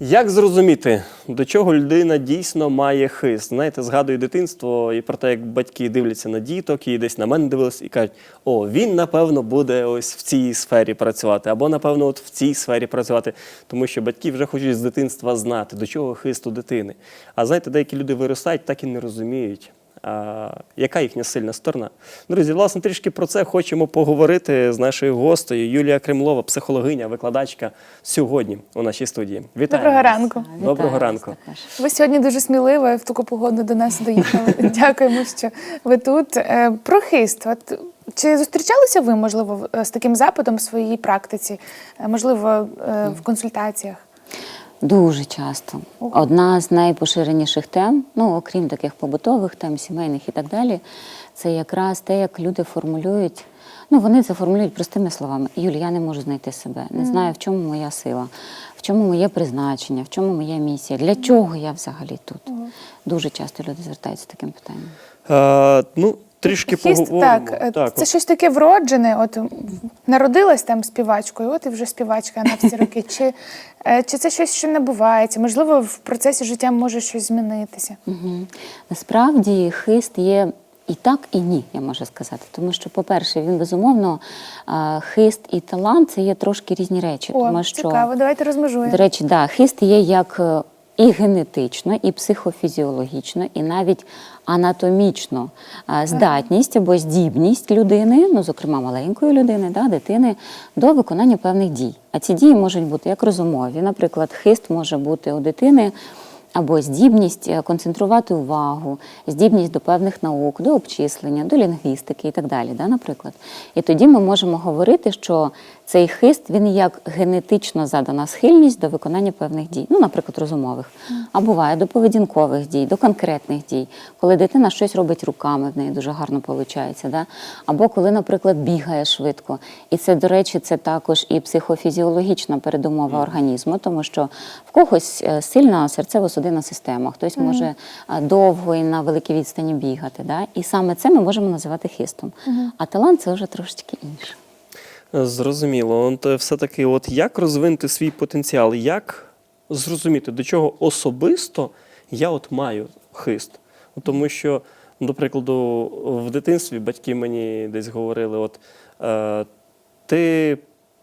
Як зрозуміти, до чого людина дійсно має хист? Знаєте, згадую дитинство і про те, як батьки дивляться на діток, і десь на мене дивились, і кажуть: о, він, напевно, буде ось в цій сфері працювати, або, напевно, от в цій сфері працювати. Тому що батьки вже хочуть з дитинства знати, до чого хист у дитини. А знаєте, деякі люди виростають, так і не розуміють. Яка їхня сильна сторона? Друзі, власне, трішки про це хочемо поговорити з нашою гостею Юлія Кремлова, психологиня, викладачка сьогодні у нашій студії. Вітаю. Доброго ранку. Доброго Вітаю ранку. також. Ви сьогодні дуже сміливо в таку погоду до нас доїхали. Дякуємо, що ви тут. Е, Про хист. От чи зустрічалися ви, можливо, з таким запитом в своїй практиці, Е, можливо, е, в консультаціях? Дуже часто. Одна з найпоширеніших тем, ну окрім таких побутових тем, сімейних і так далі, це якраз те, як люди формулюють. Ну, вони це формулюють простими словами. Юль, я не можу знайти себе, не знаю, в чому моя сила, в чому моє призначення, в чому моя місія, для чого я взагалі тут. Дуже часто люди звертаються з таким питанням. А, ну, трішки Хист, поговоримо. так, е, це от. щось таке вроджене. От народилась там співачкою, от і вже співачка на всі роки. Чи, е, чи це щось, що набувається? Можливо, в процесі життя може щось змінитися. Угу. Насправді хист є і так, і ні, я можу сказати. Тому що, по-перше, він безумовно хист і талант це є трошки різні речі. О, тому що, цікаво, давайте розмежуємо. до речі, да, хист є як е, і генетично, і психофізіологічно, і навіть анатомічно здатність або здібність людини, ну зокрема маленької людини, да, дитини, до виконання певних дій. А ці дії можуть бути як розумові. Наприклад, хист може бути у дитини. Або здібність е, концентрувати увагу, здібність до певних наук, до обчислення, до лінгвістики і так далі, да, наприклад. І тоді ми можемо говорити, що цей хист він як генетично задана схильність до виконання певних дій, ну, наприклад, розумових, а буває до поведінкових дій, до конкретних дій, коли дитина щось робить руками, в неї дуже гарно виходить, да? або коли, наприклад, бігає швидко. І це, до речі, це також і психофізіологічна передумова організму, тому що в когось е, сильна серцево-судинна система, хтось може е, довго і на великій відстані бігати. Да? І саме це ми можемо називати хистом. А талант це вже трошечки інше. Зрозуміло. От е, все-таки, от як розвинути свій потенціал, як зрозуміти, до чого особисто я от маю хист? Тому що, до прикладу, в дитинстві батьки мені десь говорили: от е, ти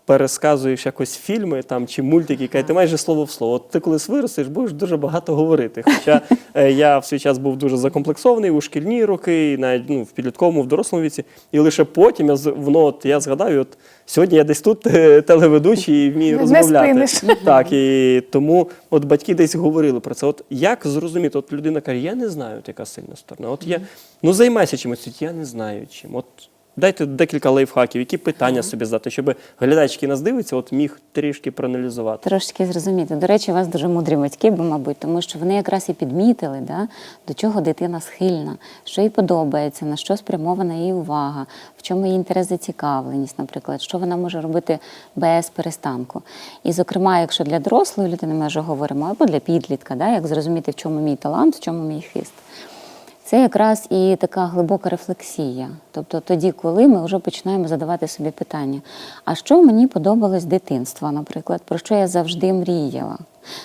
пересказуєш якось фільми там чи мультики, кажуть, ти майже слово в слово. От ти колись виростеш, будеш дуже багато говорити. Хоча е, я в свій час був дуже закомплексований у шкільні роки, і навіть ну, в підлітковому, в дорослому віці. І лише потім я воно, от я згадав, і от сьогодні я десь тут е, телеведучий і вмію Не розмовляти. спиниш. Так, і тому от батьки десь говорили про це. От як зрозуміти, от людина каже, я не знаю, от яка сильна сторона. От я ну займайся чимось, я не знаю чим. От дайте декілька лайфхаків, які питання собі здати, щоб глядач, який нас дивиться, от міг трішки проаналізувати. Трошки зрозуміти. До речі, у вас дуже мудрі батьки, бо, мабуть, тому що вони якраз і підмітили, да, до чого дитина схильна, що їй подобається, на що спрямована її увага, в чому її інтерес зацікавленість, наприклад, що вона може робити без перестанку. І, зокрема, якщо для дорослої людини ми вже говоримо, або для підлітка, да, як зрозуміти, в чому мій талант, в чому мій хист. Це якраз і така глибока рефлексія. Тобто тоді, коли ми вже починаємо задавати собі питання, а що мені подобалось дитинство, наприклад, про що я завжди мріяла?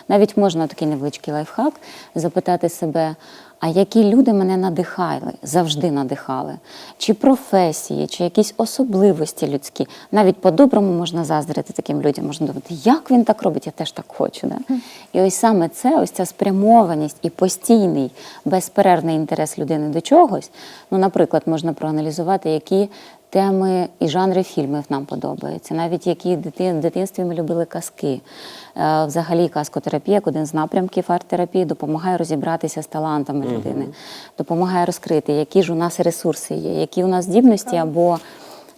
Навіть можна такий невеличкий лайфхак запитати себе, а які люди мене надихали, завжди надихали? Чи професії, чи якісь особливості людські. Навіть по-доброму можна заздрити таким людям, можна думати, як він так робить, я теж так хочу. Да? І ось саме це, ось ця спрямованість і постійний безперервний інтерес людини до чогось. Ну, наприклад, можна проаналізувати, які теми і жанри фільмів нам подобаються, навіть які в дитинстві ми любили казки. Е, Взагалі, казкотерапія, як один з напрямків арт-терапії, допомагає розібратися з талантами людини, допомагає розкрити, які ж у нас ресурси є, які у нас здібності або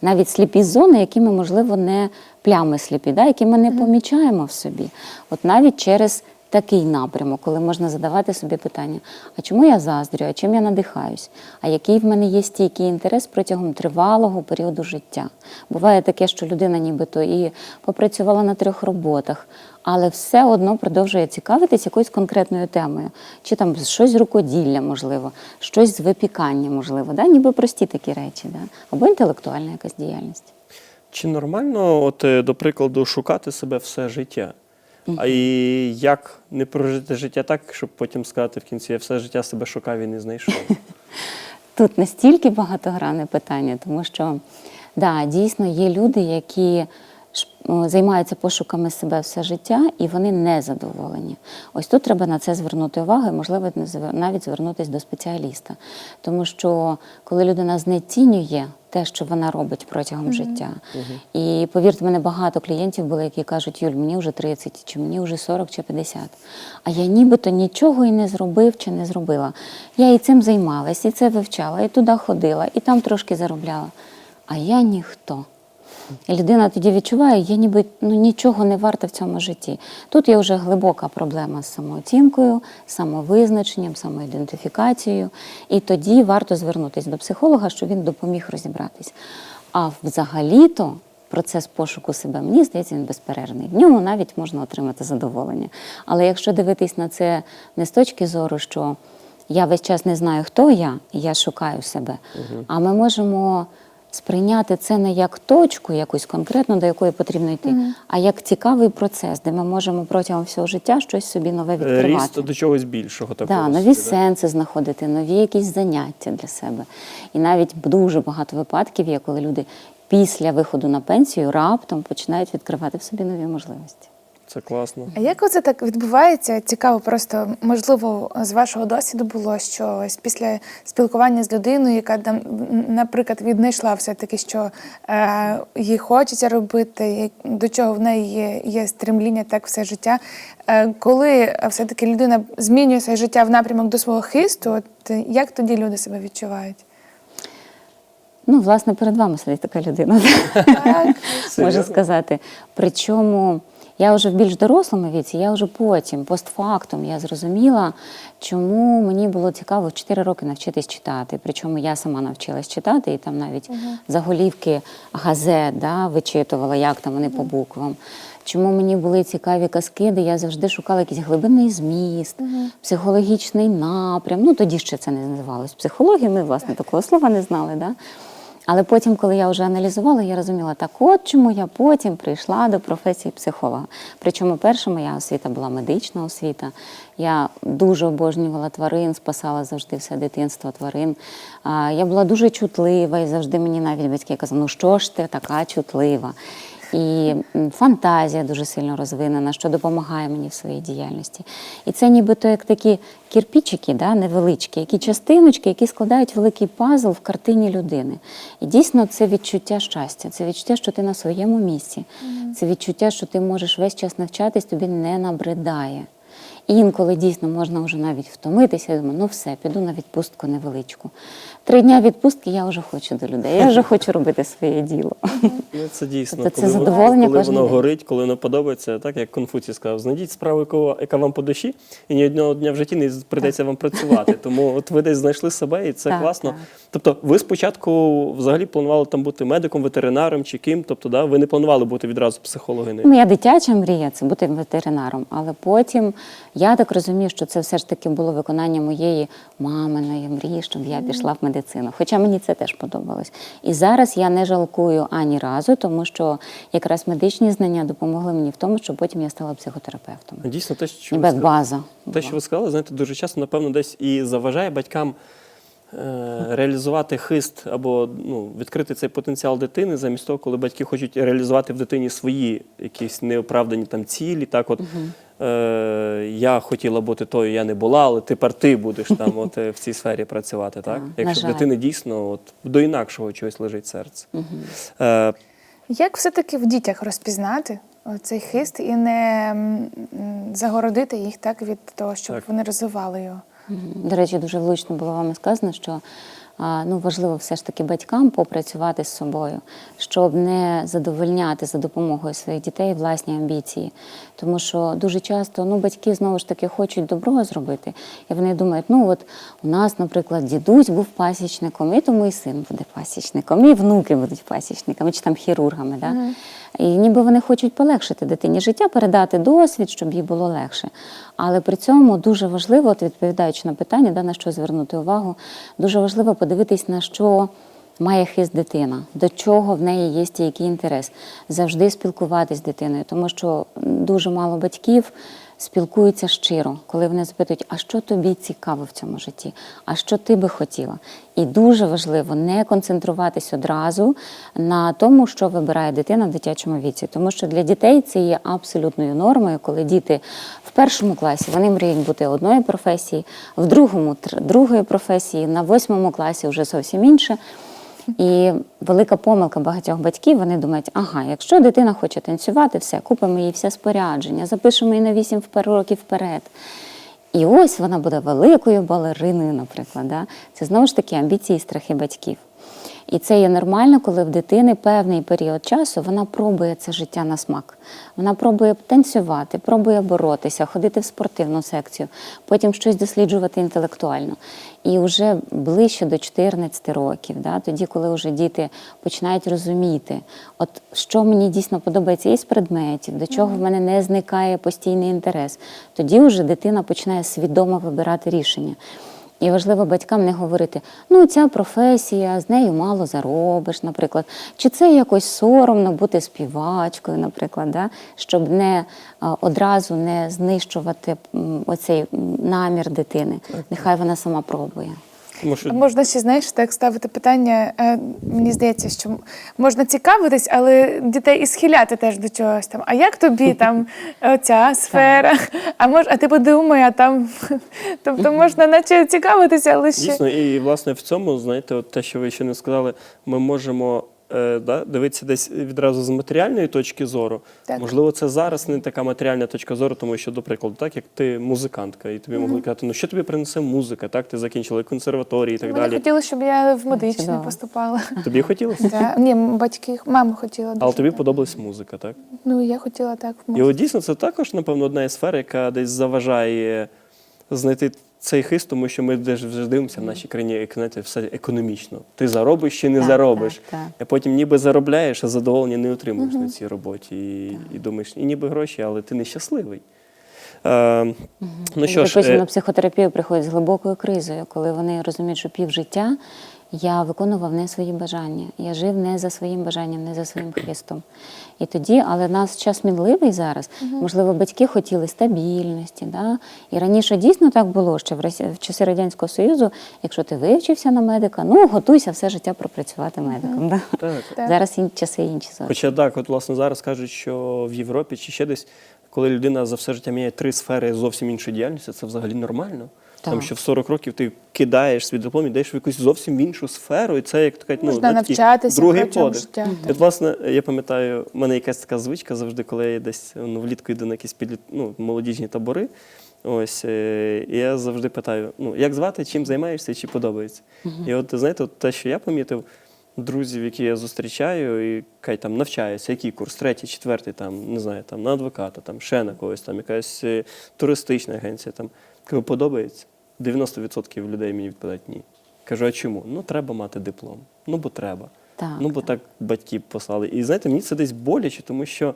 навіть сліпі зони, які ми, можливо, не плями сліпі, да, які ми не помічаємо в собі. От навіть через такий напрямок, коли можна задавати собі питання: а чому я заздрю, а чим я надихаюсь? А який в мене є стійкий інтерес протягом тривалого періоду життя? Буває таке, що людина нібито і попрацювала на трьох роботах, але все одно продовжує цікавитись якоюсь конкретною темою, чи там щось з рукоділля, можливо, щось з випікання, можливо, да? ніби прості такі речі, да? або інтелектуальна якась діяльність. Чи нормально, от, е, до прикладу, шукати себе все життя? А і як не прожити життя так, щоб потім сказати в кінці, я все життя себе шукав і не знайшов. Тут настільки багатогранне питання, тому що да, дійсно є люди, які займаються пошуками себе все життя, і вони не задоволені. Ось тут треба на це звернути увагу, і, можливо, навіть звернутися до спеціаліста. Тому що коли людина знецінює те, що вона робить протягом життя, і повірте, мене багато клієнтів було, які кажуть, Юль, мені вже 30, чи мені вже 40 чи 50. А я нібито нічого і не зробив чи не зробила. Я і цим займалась, і це вивчала, і туди ходила, і там трошки заробляла. А я ніхто. І людина тоді відчуває, я ніби ну, нічого не варта в цьому житті. Тут є вже глибока проблема з самооцінкою, самовизначенням, самоідентифікацією. І тоді варто звернутися до психолога, щоб він допоміг розібратись. А взагалі-то процес пошуку себе, мені здається, він безперервний. В ньому навіть можна отримати задоволення. Але якщо дивитись на це не з точки зору, що я весь час не знаю, хто я, і я шукаю себе, а ми можемо сприйняти це не як точку якусь конкретну, до якої потрібно йти, а як цікавий процес, де ми можемо протягом всього життя щось собі нове Е, відкривати. Ріст до чогось більшого такого. Да, нові собі, да? сенси знаходити, нові якісь заняття для себе. І навіть дуже багато випадків є, коли люди після виходу на пенсію раптом починають відкривати в собі нові можливості. Це класно. А як оце так відбувається? Цікаво, просто можливо з вашого досвіду було, що ось після спілкування з людиною, яка там, наприклад, віднайшла все таки, що е, їй хочеться робити, до чого в неї є, є стремління так все життя. Е, коли все таки людина змінює своє життя в напрямок до свого хисту, от як тоді люди себе відчувають? Ну, власне, перед вами сидить така людина, Так. можу сказати. Причому я вже в більш дорослому віці, я вже потім, постфактум, я зрозуміла, чому мені було цікаво в 4 роки навчитись читати. Причому я сама навчилась читати, і там навіть заголівки газет да, вичитувала, як там вони по буквам. Чому мені були цікаві казки, де я завжди шукала якийсь глибинний зміст, психологічний напрям. Ну тоді ще це не називалось психологією, ми, власне, такого слова не знали. Да? Але потім, коли я вже аналізувала, я розуміла, так от чому я потім прийшла до професії психолога. Причому перша моя освіта була медична освіта. Я дуже обожнювала тварин, спасала завжди все дитинство тварин. Я була дуже чутлива, і завжди мені навіть батьки казали, ну що ж ти така чутлива. І фантазія дуже сильно розвинена, що допомагає мені в своїй діяльності. І це нібито як такі кірпічики, да, невеличкі, які частиночки, які складають великий пазл в картині людини. І дійсно це відчуття щастя, це відчуття, що ти на своєму місці, це відчуття, що ти можеш весь час навчатись, тобі не набридає. І інколи дійсно можна вже навіть втомитися. Я думаю, ну все, піду на відпустку невеличку. Три дня відпустки я вже хочу до людей, я вже хочу робити своє діло. Ну, це дійсно. Тобто це коли воно- задоволення коли кожен воно день. горить, коли воно подобається, так як Конфуцій сказав, знайдіть справу, яка- яка вам по душі, і ні одного дня в житті не прийдеться вам працювати. Тому от ви десь знайшли себе, і це Так, класно. так. Тобто, ви спочатку взагалі планували там бути медиком, ветеринаром чи ким? Тобто, да, ви не планували бути відразу психологиною. Моя дитяча мрія це бути ветеринаром. Але потім я так розумію, що це все ж таки було виконання моєї маминої мрії, щоб я пішла в медицину. Хоча мені це теж подобалось. І зараз я не жалкую ані разу, тому що якраз медичні знання допомогли мені в тому, що потім я стала психотерапевтом. Дійсно, те, що Ніби ви база. Те, що ви сказали, знаєте, дуже часто, напевно, десь і заважає батькам е, реалізувати хист або ну, відкрити цей потенціал дитини, замість того, коли батьки хочуть реалізувати в дитині свої якісь неоправдані там цілі. Так, от е, я хотіла бути тою, я не була, але тепер ти будеш там от, е, в цій сфері працювати. Так? Так, Якщо в жаль. дитини дійсно от, до інакшого чогось лежить серце. Е, Як все-таки в дітях розпізнати цей хист і не м, загородити їх так від того, щоб Так. вони розвивали його? Мгм. До речі, дуже влучно було вами сказано, що ну, важливо все ж таки батькам попрацювати з собою, щоб не задовольняти за допомогою своїх дітей власні амбіції. Тому що дуже часто ну, батьки знову ж таки хочуть доброго зробити, і вони думають, ну от у нас, наприклад, дідусь був пасічником, і тому і син буде пасічником, і внуки будуть пасічниками, чи там хірургами. Да? І ніби вони хочуть полегшити дитині життя, передати досвід, щоб їй було легше. Але при цьому дуже важливо, от відповідаючи на питання, да, на що звернути увагу, дуже важливо подивитись, на що має хист дитина, до чого в неї є який інтерес. Завжди спілкуватись з дитиною, тому що дуже мало батьків спілкуються щиро, коли вони запитують, а що тобі цікаво в цьому житті, а що ти би хотіла. І дуже важливо не концентруватись одразу на тому, що вибирає дитина в дитячому віці, тому що для дітей це є абсолютною нормою, коли діти першому класі вони мріють бути одної професії, в другому другої професії, на восьмому класі вже зовсім інше. І велика помилка багатьох батьків, вони думають, ага, якщо дитина хоче танцювати, все, купимо їй все спорядження, запишемо її на 8 впер- років вперед. І ось вона буде великою балериною, наприклад. Да? Це знову ж таки амбіції і страхи батьків. І це є нормально, коли в дитини певний період часу вона пробує це життя на смак. Вона пробує танцювати, пробує боротися, ходити в спортивну секцію, потім щось досліджувати інтелектуально. І вже ближче до 14 років, да, тоді, коли вже діти починають розуміти, от що мені дійсно подобається із предметів, до чого в мене не зникає постійний інтерес, тоді вже дитина починає свідомо вибирати рішення. І важливо батькам не говорити, ну ця професія, з нею мало заробиш, наприклад, чи це якось соромно бути співачкою, наприклад, да? щоб не одразу не знищувати оцей намір дитини. Нехай вона сама пробує. Тому що Можна ще знаєш так ставити питання. е, Мені здається, що можна цікавитись, але дітей і схиляти теж до чогось там. А як тобі там ця сфера? А мож, а ти подумай, а там тобто можна наче цікавитися, але ще Дійсно, і власне в цьому, знаєте, от те, що ви ще не сказали, ми можемо да, дивитися десь відразу з матеріальної точки зору. Так. Можливо, це зараз не така матеріальна точка зору, тому що, до прикладу, так як ти музикантка, і тобі могли казати, ну що тобі принесе музика, так ти закінчила консерваторії і так мені далі. хотілося, щоб я в медичне Чудово. поступала. Тобі хотілося? Да. Ні, батьки, мама хотіла. Але тобі так. подобалась музика, так? Ну, я хотіла так в І от дійсно це також, напевно, одна із сфер, яка десь заважає знайти цей хист, тому що ми вже дивимося в нашій країні, як знаєте, все економічно. Ти заробиш чи не Так, заробиш. так, так. А потім ніби заробляєш, а задоволення не отримуєш на цій роботі. І, і думаєш, і ніби гроші, але ти нещасливий. Е, ну що ж, потім е, на психотерапію приходять з глибокою кризою, коли вони розуміють, що пів життя я виконував не свої бажання. Я жив не за своїм бажанням, не за своїм хистом. І тоді, але нас час мінливий зараз. Можливо, батьки хотіли стабільності. Да? І раніше дійсно так було, що в, Росі- в часи Радянського Союзу, якщо ти вивчився на медика, ну готуйся все життя пропрацювати медиком. Да? так. Зараз ін- часи інші зовсім. Хоча так, от власне зараз кажуть, що в Європі чи ще десь, коли людина за все життя міняє три сфери зовсім іншої діяльності, це взагалі нормально. Там Так. що в 40 років ти кидаєш свій диплом, йдеш в якусь зовсім іншу сферу, і це як така ну, Можна такий навчатися другий подих. життя. І От, власне, я пам'ятаю, в мене якась така звичка завжди, коли я десь ну, влітку йду на якісь підліт, ну, молодіжні табори. Ось е, і я завжди питаю: ну як звати, чим займаєшся, і чи подобається. І от знаєте, от те, що я помітив, друзів, які я зустрічаю, і хай там навчаються, який курс, третій, четвертий, там, не знаю, там на адвоката, там ще на когось, там якась е, туристична агенція. Там кажу, подобається. 90% людей мені відповідають ні. Кажу, а чому? Ну, треба мати диплом. Ну, бо треба. Так, ну, бо так батьки послали. І знаєте, мені це десь боляче, тому що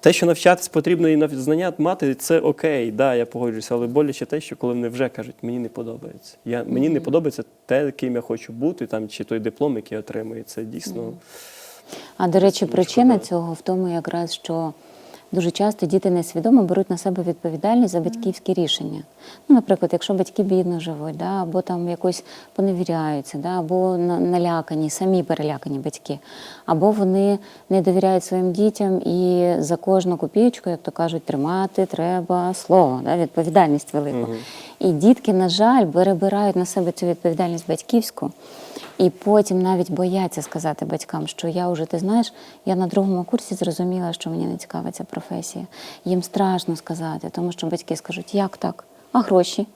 те, що навчатись потрібно і знання мати, це окей, да, я погоджуюся, але боляче те, що коли вони вже кажуть, мені не подобається. Я, Мені не подобається те, ким я хочу бути, там, чи той диплом, який я отримую. Це дійсно. А до речі, причина цього в тому, якраз що дуже часто діти несвідомо беруть на себе відповідальність за батьківські рішення. Ну, наприклад, якщо батьки бідно живуть, да, або там якось поневіряються, да, або на- налякані, самі перелякані батьки, або вони не довіряють своїм дітям і за кожну копійку, як то кажуть, тримати треба слово, да, відповідальність велику. І дітки, на жаль, перебирають на себе цю відповідальність батьківську. І потім навіть бояться сказати батькам, що я вже, ти знаєш, я на другому курсі зрозуміла, що мені не цікава ця професія. Їм страшно сказати, тому що батьки скажуть, як так? А гроші?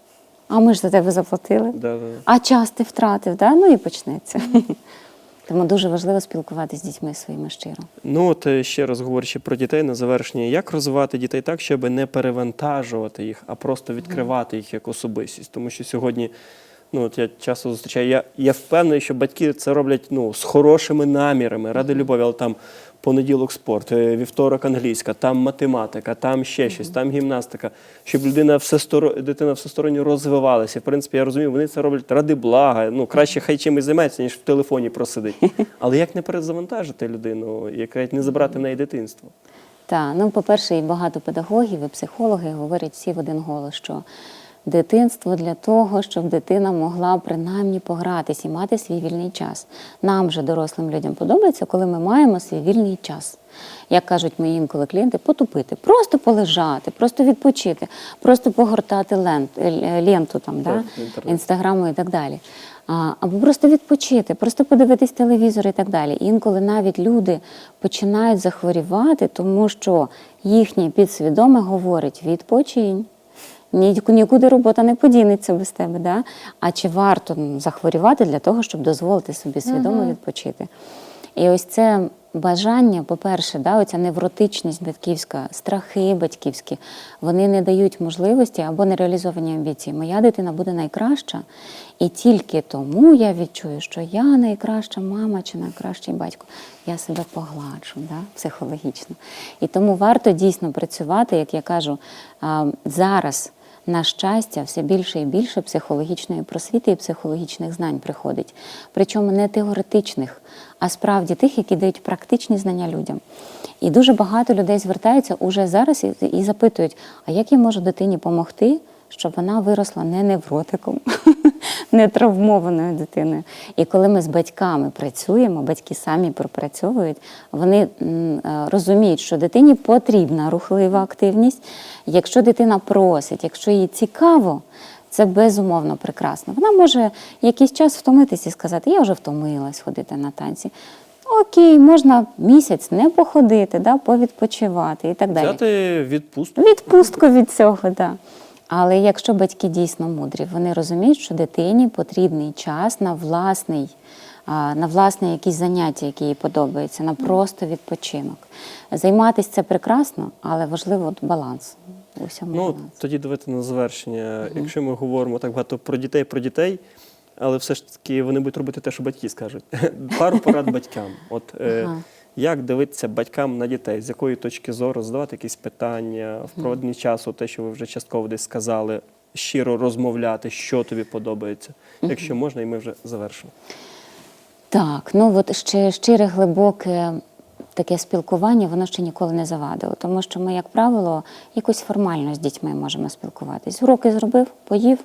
А ми ж за тебе заплатили. Да, да. А час ти втратив, да? ну і почнеться. Тому дуже важливо спілкуватися з дітьми своїми щиро. Ну, от е, ще раз говорячи про дітей на завершення, як розвивати дітей так, щоб не перевантажувати їх, а просто відкривати їх як особистість. Тому що сьогодні Ну, от я часто зустрічаю. Я, я впевнений, що батьки це роблять ну, з хорошими намірами, ради любові, але там понеділок спорт, е, вівторок англійська, там математика, там ще щось, там гімнастика, щоб людина всесторо... дитина всесторонньо розвивалася. В принципі, я розумію, вони це роблять ради блага. Ну, краще хай чимось займається, ніж в телефоні просидить. Але як не перезавантажити людину, як не забрати в неї дитинство? Так, ну по-перше, і багато педагогів і психологи говорять всі в один голос, що дитинство для того, щоб дитина могла принаймні погратись і мати свій вільний час. Нам же, дорослим людям, подобається, коли ми маємо свій вільний час. Як кажуть мої інколи клієнти, потупити, просто полежати, просто відпочити, просто погортати лент, е, ленту там, да? Інстаграму і так далі. Або просто відпочити, просто подивитись телевізор і так далі. Інколи навіть люди починають захворювати, тому що їхнє підсвідоме говорить відпочинь. Ні- Нікуди робота не подінеться без тебе. Да? А чи варто захворювати для того, щоб дозволити собі свідомо відпочити? І ось це бажання, по-перше, да, оця невротичність батьківська, страхи батьківські, вони не дають можливості або нереалізовані амбіції. Моя дитина буде найкраща, і тільки тому я відчую, що я найкраща мама чи найкращий батько. Я себе погладжу да, психологічно. І тому варто дійсно працювати, як я кажу, зараз. На щастя, все більше і більше психологічної просвіти і психологічних знань приходить. Причому не теоретичних, а справді тих, які дають практичні знання людям. І дуже багато людей звертаються уже зараз і, запитують: а як я можу дитині допомогти, щоб вона виросла не невротиком, не травмованою дитиною. І коли ми з батьками працюємо, батьки самі пропрацьовують, вони е, розуміють, що дитині потрібна рухлива активність. Якщо дитина просить, якщо їй цікаво, це безумовно прекрасно. Вона може якийсь час втомитись і сказати, я вже втомилась ходити на танці. Окей, можна місяць не походити, да, повідпочивати і так далі. Взяти відпустку. Відпустку від цього, так. Да. Але якщо батьки дійсно мудрі, вони розуміють, що дитині потрібний час на власний, на власне якісь заняття, які їй подобаються, на просто відпочинок. Займатися це прекрасно, але важливо от баланс. У всьому Ну, баланс. тоді давайте на завершення. Якщо ми говоримо так багато про дітей, про дітей, але все ж таки вони будуть робити те, що батьки скажуть. Пару порад батькам. От е, Ага. Як дивитися батькам на дітей, з якої точки зору задавати якісь питання, в проведенні часу, те, що ви вже частково десь сказали, щиро розмовляти, що тобі подобається. Якщо можна, і ми вже завершимо. Так, ну от ще щире, глибоке таке спілкування, воно ще ніколи не завадило, тому що ми, як правило, якось формально з дітьми можемо спілкуватись. Уроки зробив, поїв,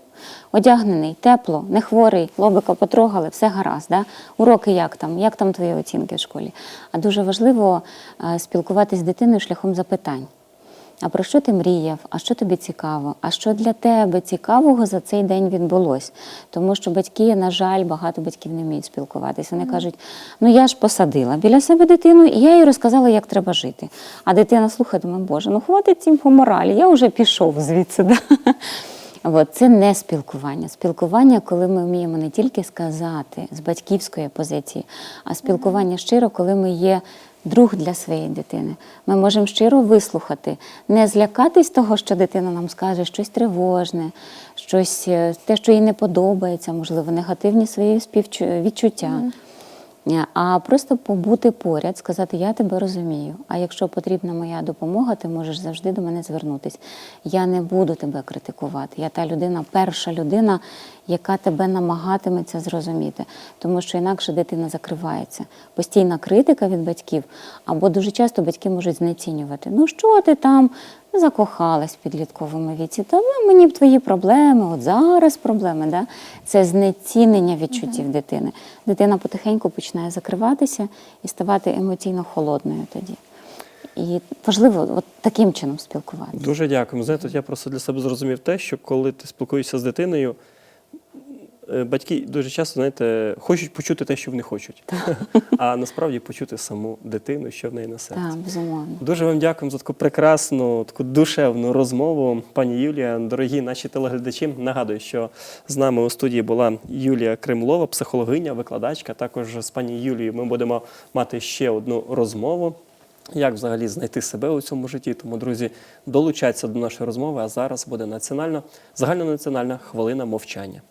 одягнений, тепло, не хворий, лобика потрогали, все гаразд. Да? Уроки як там, як там твої оцінки в школі? А дуже важливо е, спілкуватись з дитиною шляхом запитань. А про що ти мріяв? А що тобі цікаво? А що для тебе цікавого за цей день відбулось? Тому що батьки, на жаль, багато батьків не вміють спілкуватися. Вони кажуть: ну я ж посадила біля себе дитину, і я їй розказала, як треба жити. А дитина слухає, думає, Боже, ну хватить цим по моралі, я вже пішов звідси. Да? От, це не спілкування. Спілкування, коли ми вміємо не тільки сказати з батьківської позиції, а спілкування щиро, коли ми є друг для своєї дитини. Ми можемо щиро вислухати, не злякатись того, що дитина нам скаже щось тривожне, щось е, те, що їй не подобається, можливо, негативні свої співчу- відчуття. Е, А просто побути поряд, сказати, я тебе розумію. А якщо потрібна моя допомога, ти можеш завжди до мене звернутися. Я не буду тебе критикувати. Я та людина, перша людина, яка тебе намагатиметься зрозуміти. Тому що інакше дитина закривається. Постійна критика від батьків, або дуже часто батьки можуть знецінювати. Ну що ти там? Закохалась в підлітковому віці, та ну, мені б твої проблеми, от зараз проблеми. Да? Це знецінення відчуттів дитини. Дитина потихеньку починає закриватися і ставати емоційно холодною тоді. І важливо от таким чином спілкуватися. Дуже дякую. Знаєте, я просто для себе зрозумів те, що коли ти спілкуєшся з дитиною, батьки дуже часто, знаєте, хочуть почути те, що вони хочуть, а насправді почути саму дитину, що в неї на серці. Так, безумовно. Дуже вам дякуємо за таку прекрасну, таку душевну розмову, пані Юлія. Дорогі наші телеглядачі. Нагадую, що з нами у студії була Юлія Кремлова, психологиня, викладачка. Також з пані Юлією ми будемо мати ще одну розмову. Як взагалі знайти себе у цьому житті? Тому, друзі, долучайтеся до нашої розмови. А зараз буде національно загальнонаціональна хвилина мовчання.